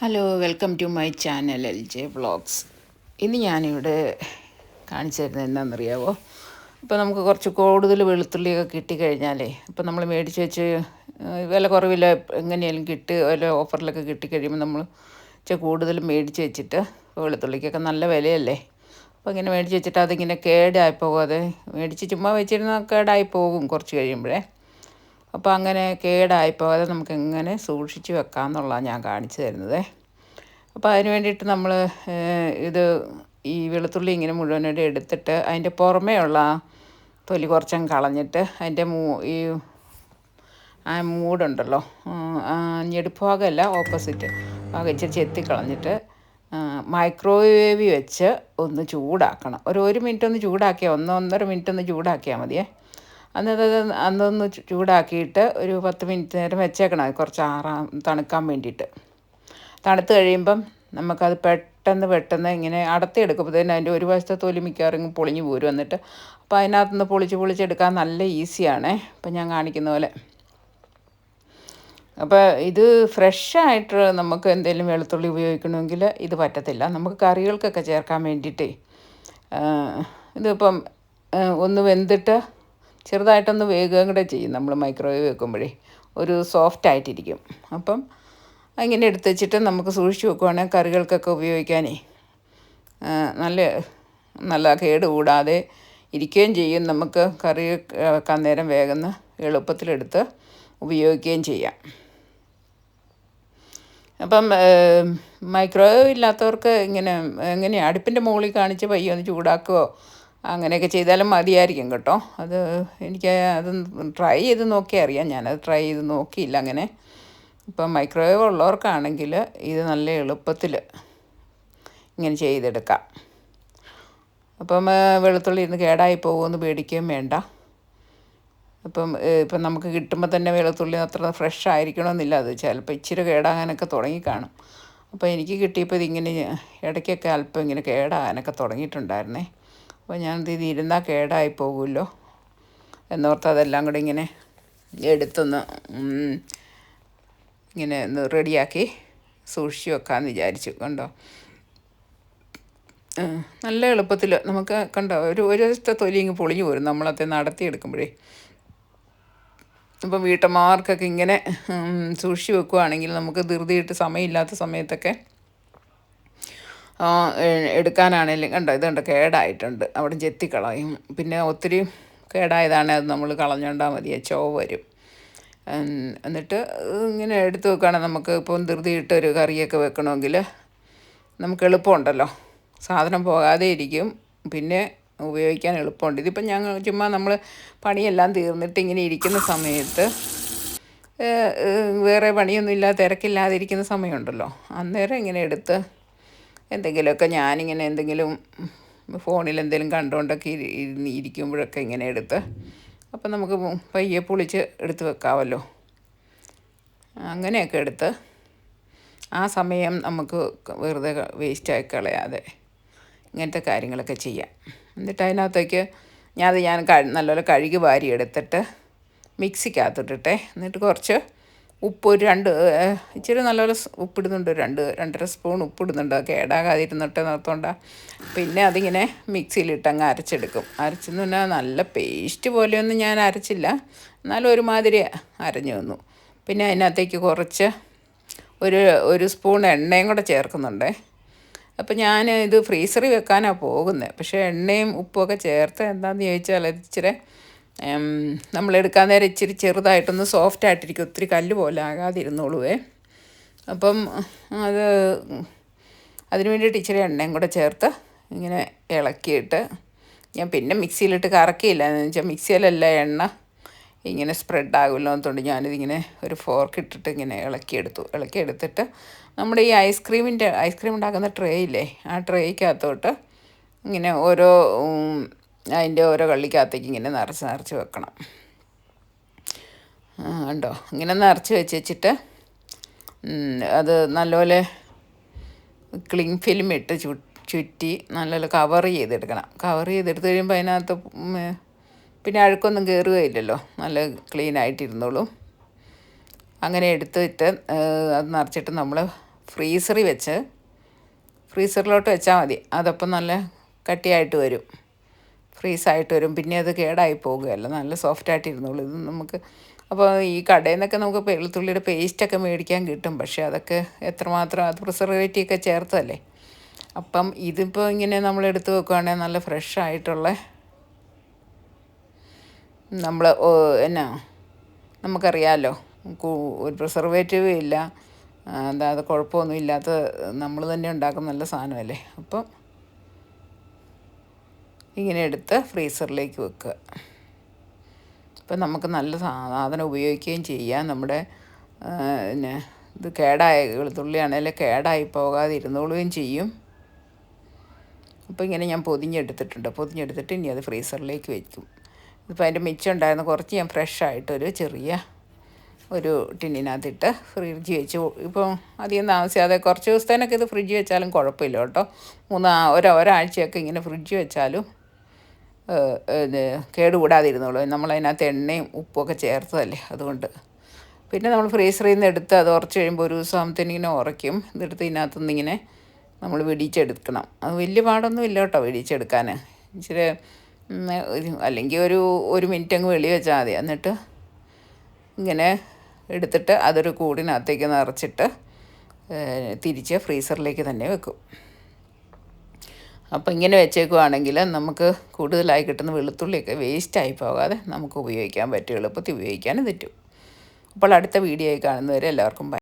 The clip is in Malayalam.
Hello welcome to my channel L J vlogs ഇന്ന് ഞാനിവിടെ കാണിച്ചു തരുന്നത് എന്താണെന്നറിയാവോ? ഇപ്പോൾ നമുക്ക് കുറച്ച് കൂടുതൽ വെളുത്തുള്ളിയൊക്കെ കിട്ടിക്കഴിഞ്ഞാലേ ഇപ്പോൾ നമ്മൾ മേടിച്ച് വെച്ച് വില കുറവില്ല എങ്ങനെയാലും കിട്ടി വല്ല ഓഫറിലൊക്കെ കിട്ടിക്കഴിയുമ്പോൾ നമ്മൾ കൂടുതൽ മേടിച്ച് വെച്ചിട്ട് വെളുത്തുള്ളിക്കൊക്കെ നല്ല വിലയല്ലേ? അപ്പോൾ ഇങ്ങനെ മേടിച്ച് വെച്ചിട്ട് അതിങ്ങനെ കേടായി പോകാതെ മേടിച്ച് ചുമ്മാ വെച്ചിരുന്നാൽ കേടായി പോകും കുറച്ച് കഴിയുമ്പോഴേ. അപ്പോൾ അങ്ങനെ കേടായി. പോകാതെ നമുക്ക് എങ്ങനെ സൂക്ഷിച്ച് വെക്കാമെന്നുള്ളതാണ് ഞാൻ കാണിച്ചു തരുന്നത്. അപ്പോൾ അതിന് വേണ്ടിയിട്ട് നമ്മൾ ഇത് ഈ വെളുത്തുള്ളി ഇങ്ങനെ മുഴുവനായിട്ട് എടുത്തിട്ട് അതിന്റെ പുറമേ ഉള്ള തൊലി കുറച്ചങ്ങ് കളഞ്ഞിട്ട് അതിന്റെ മൂ ഈ ആ മൂടുണ്ടല്ലോ ഉം, ഞെടുപ്പ് ഭാഗമല്ല ഓപ്പോസിറ്റ് ഭാഗം ഇച്ചിരി ചെത്തി കളഞ്ഞിട്ട് മൈക്രോവേവ് വെച്ച് ഒന്ന് ചൂടാക്കണം. ഒരു ഒരു മിനിറ്റ് ഒന്ന് ചൂടാക്കിയാൽ ഒന്ന് ഒന്നര മിനിറ്റ് ഒന്ന് ചൂടാക്കിയാൽ മതിയേ. അന്നത് അന്നൊന്ന് ചൂടാക്കിയിട്ട് ഒരു പത്ത് മിനിറ്റ് നേരം വെച്ചേക്കണം കുറച്ച് ആറാ തണുക്കാൻ വേണ്ടിയിട്ട്. തണുത്ത് കഴിയുമ്പം നമുക്കത് പെട്ടെന്ന് പെട്ടെന്ന് ഇങ്ങനെ അടത്തിയെടുക്കുമ്പോഴത്തേന് അതിന്റെ ഒരു വശത്തെ തൊലി മിക്കവാറും പൊളിഞ്ഞു പോരും എന്നിട്ട്. അപ്പോൾ അതിനകത്തുനിന്ന് പൊളിച്ച് പൊളിച്ചെടുക്കാൻ നല്ല ഈസിയാണ്. ഇപ്പം ഞാൻ കാണിക്കുന്ന പോലെ. അപ്പോൾ ഇത് ഫ്രഷായിട്ട് നമുക്ക് എന്തെങ്കിലും വെളുത്തുള്ളി ഉപയോഗിക്കണമെങ്കിൽ ഇത് പറ്റത്തില്ല. നമുക്ക് കറികൾക്കൊക്കെ ചേർക്കാൻ വേണ്ടിയിട്ടേ ഇതിപ്പം ഒന്ന് വെന്തിട്ട് ചെറുതായിട്ടൊന്ന് വേഗം കൂടെ ചെയ്യും നമ്മൾ മൈക്രോവേവ് വെക്കുമ്പോഴേ. ഒരു സോഫ്റ്റ് ആയിട്ടിരിക്കും. അപ്പം അങ്ങനെ എടുത്ത് വെച്ചിട്ട് നമുക്ക് സൂക്ഷിച്ച് വെക്കുവാണെങ്കിൽ കറികൾക്കൊക്കെ ഉപയോഗിക്കാനേ നല്ല നല്ല കേട് കൂടാതെ ഇരിക്കുകയും ചെയ്യും. നമുക്ക് കറി വെക്കാൻ നേരം വേഗം എളുപ്പത്തിലെടുത്ത് ഉപയോഗിക്കുകയും ചെയ്യാം. അപ്പം മൈക്രോവേവ് ഇല്ലാത്തവർക്ക് ഇങ്ങനെ എങ്ങനെയാണ് അടുപ്പിന്റെ മുകളിൽ കാണിച്ച് പയ്യൊന്ന് ചൂടാക്കുകയോ അങ്ങനെയൊക്കെ ചെയ്താലും മതിയായിരിക്കും കേട്ടോ. അത് എനിക്ക് അത് ട്രൈ ചെയ്ത് നോക്കി അറിയാം. ഞാനത് ട്രൈ ചെയ്ത് നോക്കിയില്ല അങ്ങനെ. ഇപ്പം മൈക്രോവേവ് ഉള്ളവർക്കാണെങ്കിൽ ഇത് നല്ല എളുപ്പത്തിൽ ഇങ്ങനെ ചെയ്തെടുക്കാം. അപ്പം വെളുത്തുള്ളി ഇന്ന് കേടായി പോകുമെന്ന് പേടിക്കുകയും വേണ്ട. അപ്പം ഇപ്പം നമുക്ക് കിട്ടുമ്പോൾ തന്നെ വെളുത്തുള്ളി അത്ര ഫ്രഷ് ആയിരിക്കണമെന്നില്ല. അത് ചിലപ്പോൾ ഇച്ചിരി കേടാകാനൊക്കെ തുടങ്ങി കാണും. അപ്പോൾ എനിക്ക് കിട്ടിയപ്പോൾ ഇതിങ്ങനെ ഇടയ്ക്കൊക്കെ അല്പം ഇങ്ങനെ കേടാകാനൊക്കെ തുടങ്ങിയിട്ടുണ്ടായിരുന്നേ. അപ്പോൾ ഞാൻ ഇത് ഇരുന്നാൽ കേടായി പോകുമല്ലോ എന്നോർത്ത് അതെല്ലാം കൂടെ ഇങ്ങനെ എടുത്തൊന്ന് ഇങ്ങനെ ഒന്ന് റെഡിയാക്കി സൂക്ഷിച്ച് വെക്കാമെന്ന് വിചാരിച്ചു കണ്ടോ? നല്ല എളുപ്പത്തിൽ നമുക്ക് കണ്ടോ ഒരു ഒരു ദിവസത്തെ തൊലി ഇങ്ങ് പൊളിഞ്ഞു പോരും നമ്മളത്തെ നടത്തിയെടുക്കുമ്പോഴേ. ഇപ്പം വീട്ടമ്മമാർക്കൊക്കെ ഇങ്ങനെ സൂക്ഷിച്ച് വെക്കുവാണെങ്കിൽ നമുക്ക് ധൃതിയിട്ട് സമയമില്ലാത്ത സമയത്തൊക്കെ ആ, എ- എടുക്കാനാണേലും കണ്ടോ ഇത് കണ്ടോ കേടായിട്ടുണ്ട്. അവിടെ ചെത്തിക്കളയും. പിന്നെ ഒത്തിരി കേടായതാണ് അത് നമ്മൾ കളഞ്ഞോണ്ടാൽ മതി ചോവ് വരും. എന്നിട്ട് ഇങ്ങനെ എടുത്ത് വെക്കുകയാണെങ്കിൽ നമുക്ക്. ഇപ്പം ധൃതിയിട്ട് ഒരു കറിയൊക്കെ വെക്കണമെങ്കിൽ നമുക്ക് എളുപ്പമുണ്ടല്ലോ. സാധനം പോകാതെ ഇരിക്കും. പിന്നെ ഉപയോഗിക്കാൻ എളുപ്പമുണ്ട്. ഇതിപ്പം ഞങ്ങൾ ചുമ്മാ നമ്മൾ പണിയെല്ലാം തീർന്നിട്ട് ഇങ്ങനെ ഇരിക്കുന്ന സമയത്ത് വേറെ പണിയൊന്നും തിരക്കില്ലാതിരിക്കുന്ന സമയമുണ്ടല്ലോ. അന്നേരം ഇങ്ങനെ എടുത്ത് എന്തെങ്കിലുമൊക്കെ ഞാനിങ്ങനെ എന്തെങ്കിലും ഫോണിൽ എന്തെങ്കിലും കണ്ടുകൊണ്ടൊക്കെ ഇരി- ഇരുന്ന് ഇരിക്കുമ്പോഴൊക്കെ ഇങ്ങനെ എടുത്ത് അപ്പം നമുക്ക് പയ്യെ പൊളിച്ച് എടുത്ത് വെക്കാമല്ലോ അങ്ങനെയൊക്കെ എടുത്ത് ആ സമയം നമുക്ക് വെറുതെ വേസ്റ്റായി കളയാതെ ഇങ്ങനത്തെ കാര്യങ്ങളൊക്കെ ചെയ്യാം. എന്നിട്ട് അതിനകത്തേക്ക് ഞാൻ അത് ഞാൻ നല്ലപോലെ കഴുകി വാരി എടുത്തിട്ട് മിക്സിക്കകത്തിട്ടിട്ടെ. എന്നിട്ട് കുറച്ച് ഉപ്പ് ഒരു രണ്ട് ഇച്ചിരി നല്ലപോലെ ഉപ്പിടുന്നുണ്ട്. രണ്ട് രണ്ടര സ്പൂൺ ഉപ്പിടുന്നുണ്ട്. കേടാകാതിരുന്നിട്ട് നിർത്തോണ്ട. പിന്നെ അതിങ്ങനെ മിക്സിയിലിട്ട് അങ്ങ് അരച്ചെടുക്കും. അരച്ചെന്ന് പറഞ്ഞാൽ നല്ല പേസ്റ്റ് പോലെയൊന്നും ഞാൻ അരച്ചില്ല. എന്നാലും ഒരുമാതിരി അരഞ്ഞു വന്നു. പിന്നെ അതിനകത്തേക്ക് കുറച്ച് ഒരു ഒരു സ്പൂൺ എണ്ണയും കൂടെ ചേർക്കുന്നുണ്ടേ. അപ്പം ഞാൻ ഇത് ഫ്രീസറിൽ വെക്കാനാണ് പോകുന്നത് പക്ഷേ എണ്ണയും ഉപ്പുമൊക്കെ ചേർത്ത് എന്താണെന്ന് ചോദിച്ചാൽ അത് ഇച്ചിരി എടുക്കാൻ നേരം ഇച്ചിരി ചെറുതായിട്ടൊന്ന് സോഫ്റ്റ് ആയിട്ടിരിക്കും. ഒത്തിരി കല്ല് പോലെ ആകാതിരുന്നോളുവേ. അപ്പം അത് അതിനു വേണ്ടിയിട്ട് ഇച്ചിരി എണ്ണയും കൂടെ ചേർത്ത് ഇങ്ങനെ ഇളക്കിയിട്ട് ഞാൻ പിന്നെ മിക്സിയിലിട്ട് കറക്കിയില്ല എന്ന് വെച്ചാൽ മിക്സിയിലല്ല എണ്ണ ഇങ്ങനെ സ്പ്രെഡ് ആകുമല്ലോ എന്നുകൊണ്ട് ഞാനിതിങ്ങനെ ഒരു ഫോർക്ക് ഇട്ടിട്ട് ഇങ്ങനെ ഇളക്കിയെടുത്തു. ഇളക്കിയെടുത്തിട്ട് നമ്മുടെ ഈ ഐസ്ക്രീമിന്റെ ഐസ്ക്രീം ഉണ്ടാക്കുന്ന ട്രേ ഇല്ലേ ആ ട്രേക്കകത്തോട്ട് ഇങ്ങനെ ഓരോ അതിന്റെ ഓരോ കള്ളിക്കകത്തേക്ക് ഇങ്ങനെ നിറച്ച് നിറച്ച് വെക്കണം. കണ്ടോ? ഇങ്ങനെ നിറച്ച് വെച്ച് വെച്ചിട്ട് അത് നല്ലപോലെ ക്ലിങ് ഫിലിം ഇട്ട് ചു ചുറ്റി നല്ലപോലെ കവർ ചെയ്തെടുക്കണം. കവർ ചെയ്തെടുത്ത് കഴിയുമ്പോൾ അതിനകത്ത് പിന്നെ അഴുക്കൊന്നും കയറുകയില്ലല്ലോ നല്ല ക്ലീൻ ആയിട്ടിരുന്നോളും. അങ്ങനെ എടുത്തിട്ട് അത് നിറച്ചിട്ട് നമ്മൾ ഫ്രീസറിൽ വെച്ച് ഫ്രീസറിലോട്ട് വെച്ചാൽ മതി. അതപ്പം നല്ല കട്ടിയായിട്ട് വരും. ഫ്രീസായിട്ട് വരും. പിന്നെ അത് കേടായി പോകുകയല്ല. നല്ല സോഫ്റ്റായിട്ട് ഇരുന്നുള്ളൂ ഇത് നമുക്ക് അപ്പോൾ ഈ കടയിൽ നിന്നൊക്കെ നമുക്ക് വെളുത്തുള്ളിയുടെ പേസ്റ്റൊക്കെ മേടിക്കാൻ കിട്ടും. പക്ഷേ അതൊക്കെ എത്രമാത്രം അത് പ്രിസർവേറ്റീവൊക്കെ ചേർത്തല്ലേ അപ്പം ഇതിപ്പോൾ ഇങ്ങനെ നമ്മൾ എടുത്ത് വെക്കുകയാണെങ്കിൽ നല്ല ഫ്രഷ് ആയിട്ടുള്ള നമ്മൾ എന്നാ നമുക്കറിയാമല്ലോ ഒരു പ്രിസർവേറ്റീവ് ഇല്ല. എന്താ അത് കുഴപ്പമൊന്നും ഇല്ലാത്ത നമ്മൾ തന്നെ ഉണ്ടാക്കുന്ന നല്ല സാധനമല്ലേ? അപ്പം ഇങ്ങനെ എടുത്ത് ഫ്രീസറിലേക്ക് വെക്കുക. ഇപ്പം നമുക്ക് നല്ല സാധനം ഉപയോഗിക്കുകയും ചെയ്യാം. നമ്മുടെ പിന്നെ ഇത് കേടായ വെളുത്തുള്ളിയാണെങ്കിൽ കേടായി പോകാതെ ഇരുന്നോളുകയും ചെയ്യും. അപ്പോൾ ഇങ്ങനെ ഞാൻ പൊതിഞ്ഞെടുത്തിട്ടുണ്ട്. പൊതിഞ്ഞെടുത്തിട്ട് ഇനി അത് ഫ്രീസറിലേക്ക് വയ്ക്കും ഇതിപ്പോൾ അതിന്റെ മിച്ചം ഉണ്ടായിരുന്ന. കുറച്ച് ഞാൻ ഫ്രഷ് ആയിട്ടൊരു ചെറിയ ഒരു ടിന്നിനകത്തിട്ട് ഫ്രിഡ്ജ് വെച്ച് ഇപ്പം അധികം താമസിയാതെ കുറച്ച് ദിവസത്തേനൊക്കെ ഇത് ഫ്രിഡ്ജ് വെച്ചാലും കുഴപ്പമില്ല കേട്ടോ. മൂന്ന് ഒരു ഒരാഴ്ചയൊക്കെ ഇങ്ങനെ ഫ്രിഡ്ജ് വെച്ചാലും കേടുകൂടാതിരുന്നുള്ളൂ. നമ്മളതിനകത്ത് എണ്ണയും ഉപ്പുമൊക്കെ ചേർത്തതല്ലേ അതുകൊണ്ട്. പിന്നെ നമ്മൾ ഫ്രീസറിൽ നിന്ന് എടുത്ത് അത് ഉറച്ച് കഴിയുമ്പോൾ ഒരു ദിവസം ആകുമ്പത്തേന് ഇങ്ങനെ ഉറയ്ക്കും. ഇതെടുത്ത് ഇതിനകത്തു നിന്ന് ഇങ്ങനെ നമ്മൾ വെടിച്ചെടുക്കണം അത് വലിയ പാടൊന്നും ഇല്ല കേട്ടോ വെടിച്ചെടുക്കാൻ ഇച്ചിരി അല്ലെങ്കിൽ ഒരു ഒരു മിനിറ്റ് അങ്ങ് വെളി വെച്ചാൽ മതി. എന്നിട്ട് ഇങ്ങനെ എടുത്തിട്ട് അതൊരു കൂടിനകത്തേക്ക് നിറച്ചിട്ട് തിരിച്ച് ഫ്രീസറിലേക്ക് തന്നെ വെക്കും. അപ്പോൾ ഇങ്ങനെ വെച്ചേക്കുവാണെങ്കിൽ നമുക്ക് കൂടുതലായി കിട്ടുന്ന വെളുത്തുള്ളിയൊക്കെ വേസ്റ്റായി പോകാതെ നമുക്ക് ഉപയോഗിക്കാൻ പറ്റും എളുപ്പത്തിൽ ഉപയോഗിക്കാനും പറ്റും. അപ്പോൾ അടുത്ത വീഡിയോയിൽ കാണുന്നവരെ എല്ലാവർക്കും